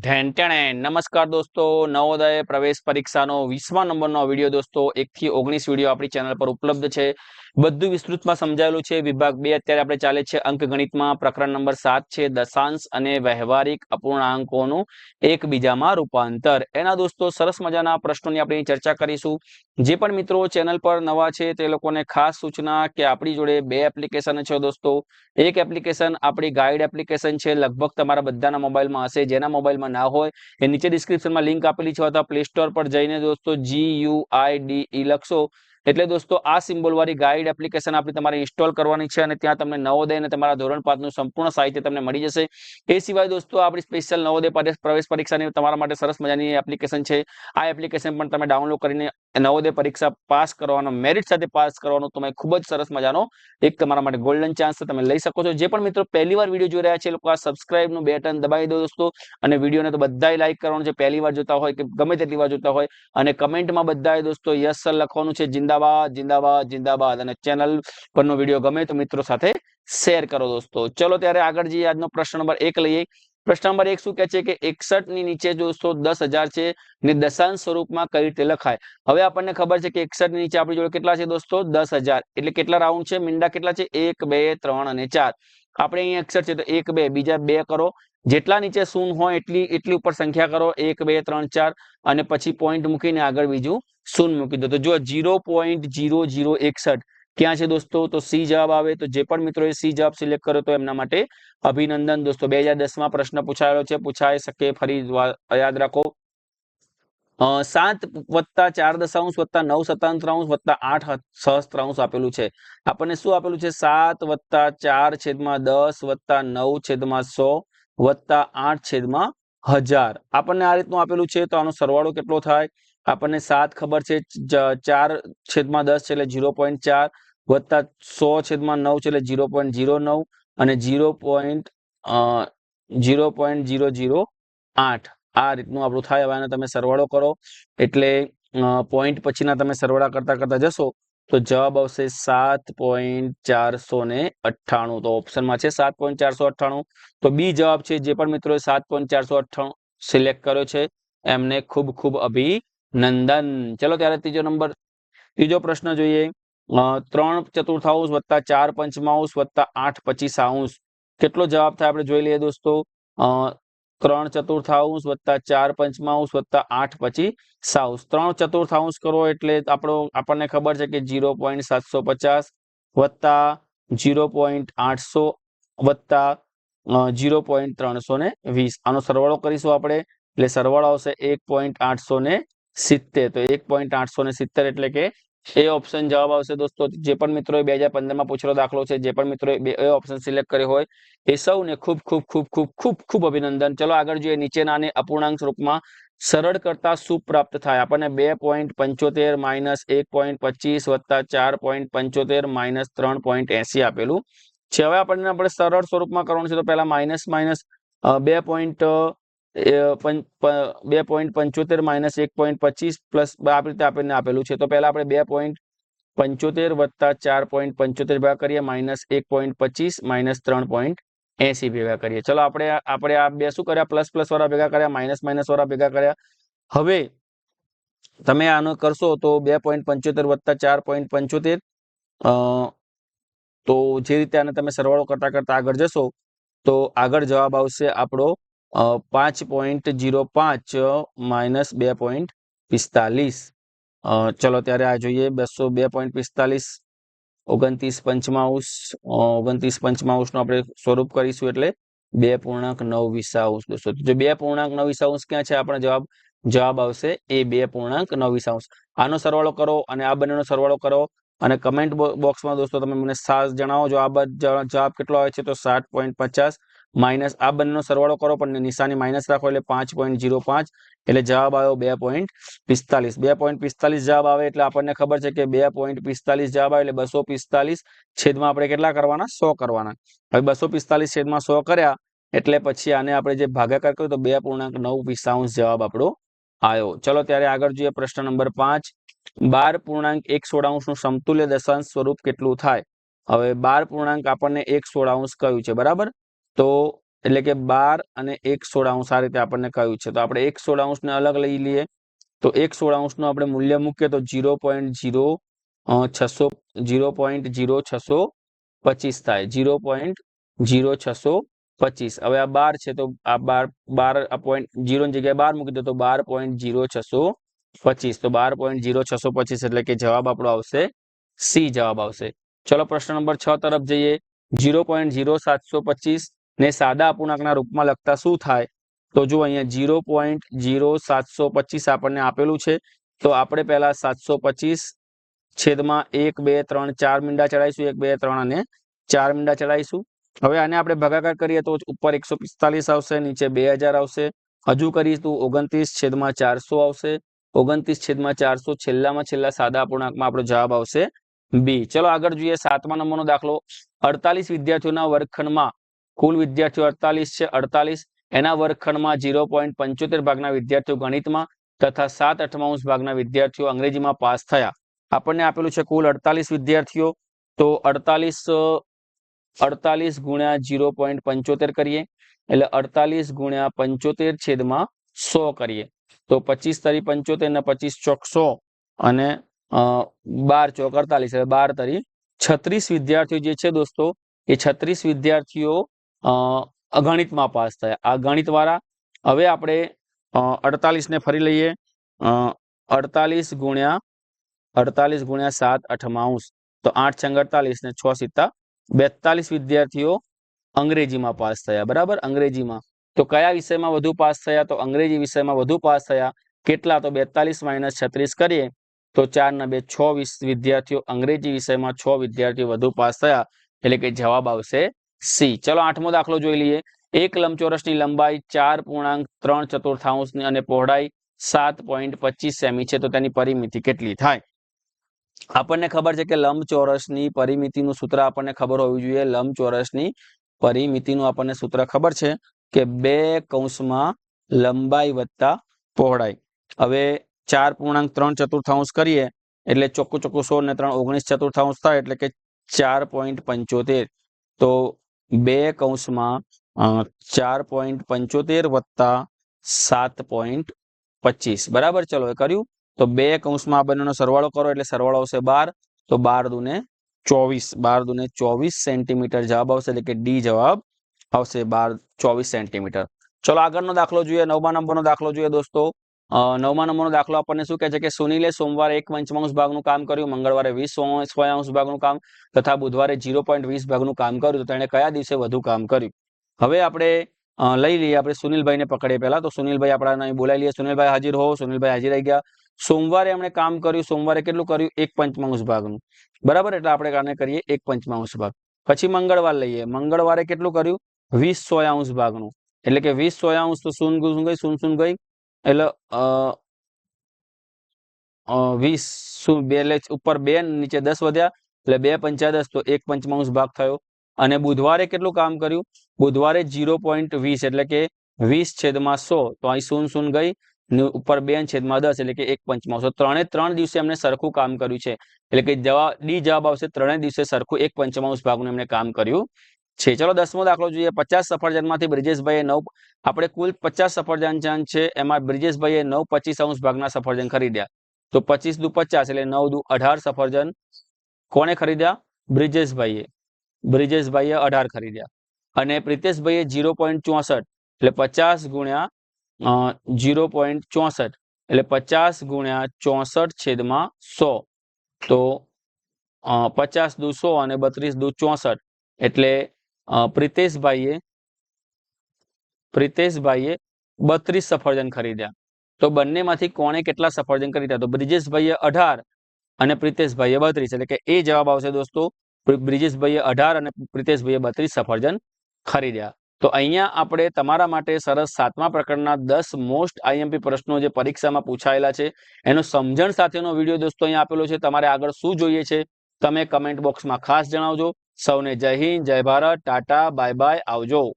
ઢેંટેણે નમસ્કાર દોસ્તો, નવોદય પ્રવેશ પરીક્ષાનો વીસમા નંબરનો વીડિયો દોસ્તો, એકથી ઓગણીસ વીડિયો આપણી ચેનલ પર ઉપલબ્ધ છે. બધું વિસ્તૃતમાં સમજાયેલું છે. વિભાગ બે અત્યારે આપણે ચાલે છે. અંક ગણિતમાં પ્રકરણ નંબર સાત છે, દશાંશ અને વ્યવહારિક અપૂર્ણાંકોનું એકબીજામાં રૂપાંતર. એના દોસ્તો, સરસ મજાના પ્રશ્નોની આપણે ચર્ચા કરીશું. જે પણ મિત્રો ચેનલ પર નવા છે, તે લોકોને ખાસ સૂચના કે આપણી જોડે બે એપ્લિકેશન છે દોસ્તો. એક એપ્લિકેશન આપણી ગાઈડ એપ્લિકેશન છે. લગભગ તમારા બધાના મોબાઈલમાં હશે. જેના મોબાઈલમાં ના હોય, એ નીચે ડિસ્ક્રિપ્શનમાં લિંક આપેલી છે, અથવા પ્લે સ્ટોર પર જઈને દોસ્તો G you I D E લખશો. એટલે દોસ્તો આ સિમ્બોલ વાળી ગાઈડ એપ્લિકેશન આપણી તમારે ઇન્સ્ટોલ કરવાની છે અને ત્યાં તમને નવોદય અને તમારા ધોરણ પાંચનું સંપૂર્ણ સાહિત્ય તમને મળી જશે. એ સિવાય દોસ્તો આપણી સ્પેશિયલ નવોદય પ્રવેશ પરીક્ષાની તમારા માટે સરસ મજાની એપ્લિકેશન છે. આ એપ્લિકેશન પણ તમે ડાઉનલોડ કરીને નવોદય પરીક્ષા પાસ કરવાનો મેરિટ સાથે પાસ કરવાનો તમે ખૂબ જ સરસ મજાનો એક તમારા માટે ગોલ્ડન ચાન્સ તમે લઈ શકો છો. જે પણ મિત્રો પહેલી વાર વીડિયો જોઈ રહ્યા છે એ લોકો આ સબસ્ક્રાઇબનું બેટન દબાવી દો દોસ્તો અને વિડીયોને તો બધાય લાઈક કરવાનું છે. પહેલી વાર જોતા હોય કે ગમે તેટલી વાર જોતા હોય અને કમેન્ટમાં બધાએ દોસ્તો યસ સર લખવાનું છે. જિંદાબાદ જિંદાબાદ જિંદાબાદ અને ચેનલ પરનો વીડિયો ગમે તો મિત્રો સાથે શેર કરો દોસ્તો. ચલો ત્યારે આગળ જઈએ. આજનો પ્રશ્ન નંબર એક લઈએ. પ્રશ્ન નંબર એક શું કહે છે કે એકસઠની નીચે દોસ્તો દસ હજાર છે ને દશાંશ સ્વરૂપમાં કઈ રીતે લખાય? હવે આપણને ખબર છે કે એકસઠ નીચે આપણી જોડે કેટલા છે દોસ્તો? દસ હજાર. એટલે કેટલા રાઉન્ડ છે? મીંડા કેટલા છે? એક, બે, ત્રણ અને ચાર. આપણે અહીંયા એકસઠ છે તો એક, બે. બીજા બે કરો. જેટલા નીચે શૂન હોય એટલી એટલી ઉપર સંખ્યા કરો. એક, બે, ત્રણ, ચાર અને પછી પોઈન્ટ મૂકીને આગળ બીજું શૂન મૂકી દો. તો જો જીરો પોઈન્ટ જીરો જીરો એકસઠ. ક્યાં છે દોસ્તો? તો સી જવાબ આવે, તો જે પણ મિત્રોએ સી જવાબ સિલેક્ટ કર્યો તો એમના માટે અભિનંદન દોસ્તો. બે માં પ્રશ્ન પૂછાયેલો છે, પૂછાઈ શકે ફરી યાદ રાખો. સાત વત્તા ચાર દશાંશ વત્તા નવ સતાંતરાંશ વત્તા આઠ સહસ્ત્રાંશ આપેલું છે. આપણને શું આપેલું છે? સાત વત્તા ચાર છેદમાં દસ વત્તા નવ છેદમાં સો વત્તા આઠ છેદમાં હજાર. આપણને આ રીતનું આપેલું છે, તો આનો સરવાળો કેટલો થાય? આપણને સાત ખબર છે ચાર છેદમાં દસ છે એટલે જીરો પોઈન્ટ ચાર, વત્તા સો છેદમાં નવ છે એટલે જીરો પોઈન્ટ જીરો નવ અને zero point zero point zero zero આઠ. આ રીતનું આપણું થાય. હવે આને તમે સરવાળો કરો. એટલે પોઈન્ટ પછીના તમે સરવાળા કરતા કરતા જશો, તો જવાબ આવશે સાત પોઈન્ટ ચારસો ને અઠ્ઠાણું. તો ઓપ્શનમાં છે સાત પોઈન્ટ ચારસો અઠ્ઠાણું. તો બી જવાબ છે, જે પણ મિત્રોએ સાત પોઈન્ટ ચારસો અઠ્ઠાણું સિલેક્ટ કર્યો છે, એમને ખૂબ ખૂબ અભિનંદન ચલો ત્યારે ત્રીજો નંબર. ત્રીજો પ્રશ્ન જોઈએ. ત્રણ ચતુર્થાંશ વત્તા ચાર પંચમાંશ વત્તા આઠ પચીસાંશ કેટલો જવાબ થાય આપણે જોઈ લઈએ દોસ્તો? ત્રણ ચતુર્થાંશ વત્તા ચાર પંચમાંશ વત્તા આઠ પછી સાઉસ ત્રણ ચતુર્થાંશ કરો એટલે આપણો, આપણને ખબર છે કે જીરો પોઈન્ટ સાતસો પચાસ વત્તા જીરો પોઈન્ટ આઠસો વત્તા જીરો પોઈન્ટ ત્રણસો ને વીસ. આનો સરવાળો કરીશું આપણે. એટલે સરવાળો આવશે એક પોઈન્ટ આઠસો ને સિત્તેર. તો એક પોઈન્ટ આઠસો ને સિત્તેર એટલે કે એ ઓપ્શન જવાબ આવશે દોસ્તો. જે પણ મિત્રો બે હજાર પંદરમાં પૂછેલો દાખલો છે, જે પણ મિત્રોએ એ ઓપ્શન સિલેક્ટ કર્યો હોય, એ સૌને ખૂબ ખૂબ ખૂબ ખૂબ ખૂબ ખૂબ અભિનંદન. ચલો આગળ જોઈએ નીચેના અપૂર્ણાંક સ્વરૂપમાં. સરળ કરતા શું પ્રાપ્ત થાય? આપણને બે પોઈન્ટ પંચોતેર માઇનસ એક પોઈન્ટ પચીસ વત્તા ચાર પોઈન્ટ પંચોતેર માઇનસ ત્રણ પોઈન્ટ એસી આપેલું. છે. હવે આપણને આપણે સરળ સ્વરૂપમાં કરવાનું છે તો પહેલા માઇનસ માઇનસ બે પોઈન્ટ બે પોઈન્ટ પંચોતેર માઇનસ એક પોઈન્ટ પચીસ પ્લસ આ રીતે આપણને આપેલું છે. તો પહેલા આપણે બે પોઈન્ટ પંચોતેર વત્તા ચાર પોઈન્ટ પંચોતેર ભેગા કરીએ, માઇનસ એક પોઈન્ટ પચીસ, માઇનસ ત્રણ પોઈન્ટ એસી ભેગા કરીએ. ચલો, આપણે આપણે આ બે શું કર્યા? પ્લસ પ્લસ વાળા ભેગા કર્યા, માઇનસ માઇનસ વાળા ભેગા કર્યા. હવે તમે આનો કરશો તો બે પોઈન્ટ પંચોતેર વત્તા ચાર પોઈન્ટ પંચોતેર તો જે રીતે આને તમે સરવાળો કરતા કરતા આગળ જશો, તો આગળ જવાબ આવશે આપણો પાંચ પોઈન્ટ જીરો પાંચ, માઇનસ બે પોઈન્ટ પિસ્તાલીસ. ચલો ત્યારે આ જોઈએ, બસો બે પોઈન્ટ પિસ્તાલીસ, ઓગણત્રીસ પંચમાંશ ઓગણત્રીસ પંચમાંશનું આપણે સ્વરૂપ કરીશું એટલે બે પૂર્ણાંક નવ વિસાઉસ દોસ્તો. જો બે પૂર્ણાંક નવ વિસાઉસ ક્યાં છે? આપણે જવાબ જવાબ આવશે એ બે પૂર્ણાંક નવ વિસાઉસ આનો સરવાળો કરો અને આ બંનેનો સરવાળો કરો અને કમેન્ટ બોક્સમાં દોસ્તો તમે મને સાત જણાવો. જો આ જવાબ કેટલો આવે છે? તો સાત પોઈન્ટ પચાસ. માઇનસ આ બંનેનો સરવાળો કરો, પણ નિશાની માઇનસ રાખો એટલે પાંચ પોઈન્ટ જીરો પાંચ, એટલે જવાબ આવ્યો બે પોઈન્ટ પિસ્તાલીસ. બે પોઈન્ટ પિસ્તાલીસ જવાબ આવે એટલે આપણને ખબર છે કે બે પોઈન્ટ પિસ્તાલીસ જવાબ આવે એટલે બસો પિસ્તાલીસ છેદમાં આપણે કેટલા કરવાના? સો કરવાના. હવે બસો પિસ્તાલીસ છેદમાં સો કર્યા એટલે પછી આને આપણે જે ભાગાકાર કર્યો તો બે પૂર્ણાંક નવ પિસ્તાંશ જવાબ આપણો આવ્યો. ચલો ત્યારે આગળ જોઈએ પ્રશ્ન નંબર પાંચ. બાર પૂર્ણાંક એક સોળાંશનું સમતુલ્ય દશાંશ સ્વરૂપ કેટલું થાય? હવે બાર પૂર્ણાંક આપણને એક સોળાંશ કયું છે, બરાબર? તો એટલે કે બાર અને એક સોળાંશ આ રીતે આપણને કહ્યું છે. તો આપણે એક સોળાંશને અલગ લઈ લઈએ. તો એક સોળાંશનું આપણે મૂલ્ય મૂકીએ તો જીરો પોઈન્ટ જીરો છસો, જીરો પોઈન્ટ જીરો, છસો પચીસ થાય. જીરો પોઈન્ટ જીરો, છસો પચીસ. હવે આ બાર છે તો આ બાર બાર આ પોઈન્ટ જીરો જગ્યાએ બાર મૂકી દો તો બાર પોઈન્ટ જીરો, છસો પચીસ. તો બાર પોઈન્ટ જીરો, છસો પચીસ એટલે કે જવાબ આપણો આવશે સી જવાબ આવશે. ચલો પ્રશ્ન નંબર છ તરફ જઈએ. જીરો પોઈન્ટ જીરો, સાતસો પચીસ. ને સાદા અપૂર્ણાંકના રૂપમાં લખતા શું થાય? તો જો અહીંયા જીરો પોઈન્ટ જીરો સાતસો પચીસ આપણને આપેલું છે. તો આપણે પહેલા સાતસો પચીસ છેદમાં એક, બે, ત્રણ, ચાર મીંડા ચડાવીશું. એક, બે, ત્રણ અને ચાર મીંડા ચડાવીશું. હવે આને આપણે ભાગાકાર કરીએ તો ઉપર એકસો પિસ્તાલીસ આવશે, નીચે બે હજાર આવશે. હજુ કરીશું ઓગણત્રીસ છેદમાં ચારસો આવશે. ઓગણત્રીસ છેદમાં ચારસો છેલ્લામાં છેલ્લા સાદા અપૂર્ણાંકમાં આપણો જવાબ આવશે બી. ચલો આગળ જોઈએ સાતમા નંબરનો દાખલો. અડતાલીસ વિદ્યાર્થીઓના વર્ગખંડમાં કુલ વિદ્યાર્થીઓ અડતાલીસ છે. અડતાલીસ. એના વર્ગખંડમાં ઝીરો પોઈન્ટ પંચોતેર ભાગના વિદ્યાર્થીઓ ગણિતમાં તથા સાત અઠમાંશ ભાગના વિદ્યાર્થીઓ અંગ્રેજીમાં પાસ થયા. આપણને આપેલું છે કુલ અડતાલીસ વિદ્યાર્થીઓ. તો અડતાલીસ અડતાલીસ ગુણ્યા ઝીરો પોઈન્ટ પંચોતેર કરીએ. એટલે અડતાલીસ ગુણ્યા પંચોતેર છેદમાં સો કરીએ. તો પચીસ તરી પંચોતેર ને પચીસ ચોક સો અને બાર ચોક અડતાલીસ. એટલે બાર તરી છત્રીસ વિદ્યાર્થીઓ જે છે દોસ્તો, એ છત્રીસ વિદ્યાર્થીઓ અગણિતમાં પાસ થયા. આ ગણિત વાળા હવે આપણે અડતાલીસ ને ફરી લઈએ. અડતાલીસ ગુણ્યા અડતાલીસ ગુણ્યા સાત અઠમાઉસ તો આઠ છંગ અડતાલીસ ને છ સિત્તા બેતાલીસ વિદ્યાર્થીઓ અંગ્રેજીમાં પાસ થયા. બરાબર? અંગ્રેજીમાં. તો કયા વિષયમાં વધુ પાસ થયા? તો અંગ્રેજી વિષયમાં વધુ પાસ થયા. કેટલા? તો બેતાલીસ માઇનસ છત્રીસ કરીએ. તો ચાર બે છ વિદ્યાર્થીઓ અંગ્રેજી વિષયમાં છ વિદ્યાર્થીઓ વધુ પાસ થયા. એટલે કે જવાબ આવશે સી. ચલો આઠમો દાખલો જોઈ લઈએ. એક લંબચોરસની લંબાઈ ચાર પૂર્ણાંક ત્રણ ચતુર્થાંશની અને પહોળાઈ સાત પોઈન્ટ પચીસ સેમી છે, તો તેની પરિમિતિ કેટલી થાય? આપણને ખબર છે કે લંબચોરસની પરિમિતિનું સૂત્ર આપણને ખબર હોવી જોઈએ. લંબચોરસની પરિમિતિનું આપણને સૂત્ર ખબર છે કે બે કૌંસમાં લંબાઈ વત્તા પહોળાઈ. હવે ચાર પૂર્ણાંક ત્રણ ચતુર્થાંશ કરીએ, એટલે ચોખ્ખું ચોખ્ખું સો ને ત્રણ ઓગણીસ ચતુર્થાંશ થાય, એટલે કે ચાર પોઈન્ટ પંચોતેર. તો બે કૌંસમાં ચાર પોઈન્ટ પંચોતેર વત્તા સાત પોઈન્ટ પચીસ. બરાબર? ચલો, એ કર્યું. તો બે કૌંસમાં આ બંનેનો સરવાળો કરો, એટલે સરવાળો આવશે બાર. તો બાર દુને ચોવીસ. બાર દુને ચોવીસ સેન્ટીમીટર જવાબ આવશે, એટલે કે ડી જવાબ આવશે બાર ચોવીસ સેન્ટીમીટર. ચલો, આગળનો દાખલો જોઈએ, નવમા નંબરનો દાખલો જોઈએ દોસ્તો. નવમા નંબરનો દાખલો આપણને શું કહે છે કે સુનિલે સોમવારે એક પંચમાંશ ભાગનું કામ કર્યું, મંગળવારે વીસ સ્વયાંશ ભાગનું કામ તથા બુધવારે ઝીરો પોઈન્ટ વીસ ભાગનું કામ કર્યું, તો તેણે કયા દિવસે વધુ કામ કર્યું? હવે આપણે લઈ લઈએ, આપણે સુનિલભાઈને પકડીએ પહેલા, તો સુનિલભાઈ આપણા બોલાવી લઈએ. સુનિલભાઈ હાજર હો સુનિલભાઈ હાજર રહી ગયા. સોમવારે એમણે કામ કર્યું, સોમવારે કેટલું કર્યું? એક પંચમાંશ ભાગનું. બરાબર? એટલે આપણે કારણે કરીએ એક પંચમાંશ ભાગ. પછી મંગળવાર લઈએ. મંગળવારે કેટલું કર્યું? વીસ સોયાંશ ભાગનું. એટલે કે વીસ સોયાંશ તો સુન શું ગઈ શૂન શૂન ગઈ. એટલે વીસ શું બે લે ઉપર બે નીચે દસ વધ્યા. એટલે બે પંચા દસ, તો એક પંચમાંશ ભાગ થયો. અને બુધવારે કેટલું કામ કર્યું? બુધવારે જીરો પોઈન્ટ વીસ, એટલે કે વીસ છેદમાં સો, તો અહીં શૂન શૂન ગઈ. ઉપર બે છેદમાં દસ, એટલે કે એક પંચમાંશ. ત્રણે ત્રણ દિવસે એમને સરખું કામ કર્યું છે. એટલે કે જવાબ ડી જવાબ આવશે ત્રણેય દિવસે સરખું એક પંચમાંશ ભાગનું એમને કામ કર્યું. છે. ચલો દસમો દાખલો જોઈએ. પચાસ સફરજનમાંથી બ્રિજેશભાઈએ નવ આપણે કુલ પચાસ સફરજન છે એમાં બ્રિજેશભાઈએ નવ પચીસ અંશ ભાગના સફરજન ખરીદ્યા. તો પચીસ દુ પચાસ એટલે નવ દુ અઢાર સફરજન કોને ખરીદ્યા? બ્રિજેશભાઈએ. બ્રિજેશભાઈએ અઢાર ખરીદ્યા. અને પ્રિતેશભાઈએ જીરો પોઈન્ટ ચોસઠ એટલે પચાસ ગુણ્યા જીરો પોઈન્ટ ચોસઠ એટલે પચાસ ગુણ્યા ચોસઠ છેદમાં સો. તો પચાસ દુ સો અને બત્રીસ દુ ચોસઠ એટલે પ્રિતેશભાઈએ પ્રિતેશભાઈએ બત્રીસ સફરજન ખરીદ્યા. તો બંનેમાંથી કોણે કેટલા સફરજન ખરીદ્યા? તો બ્રિજેશભાઈએ અઢાર અને પ્રિતેશભાઈએ બત્રીસ. એટલે કે એ જવાબ આવશે દોસ્તો બ્રિજેશભાઈએ અઢાર અને પ્રિતેશભાઈએ બત્રીસ સફરજન ખરીદ્યા. તો અહીંયા આપણે તમારા માટે સરસ સાતમા પ્રકરણના દસ મોસ્ટ આઈએમપી પ્રશ્નો જે પરીક્ષામાં પૂછાયેલા છે, એનો સમજણ સાથેનો વીડિયો દોસ્તો અહીંયા આપેલો છે. તમારે આગળ શું જોઈએ છે, તમે કમેન્ટ બોક્સમાં ખાસ જણાવજો. સૌને જય હિન્દ જય ભારત ટાટા બાય બાય આવજો.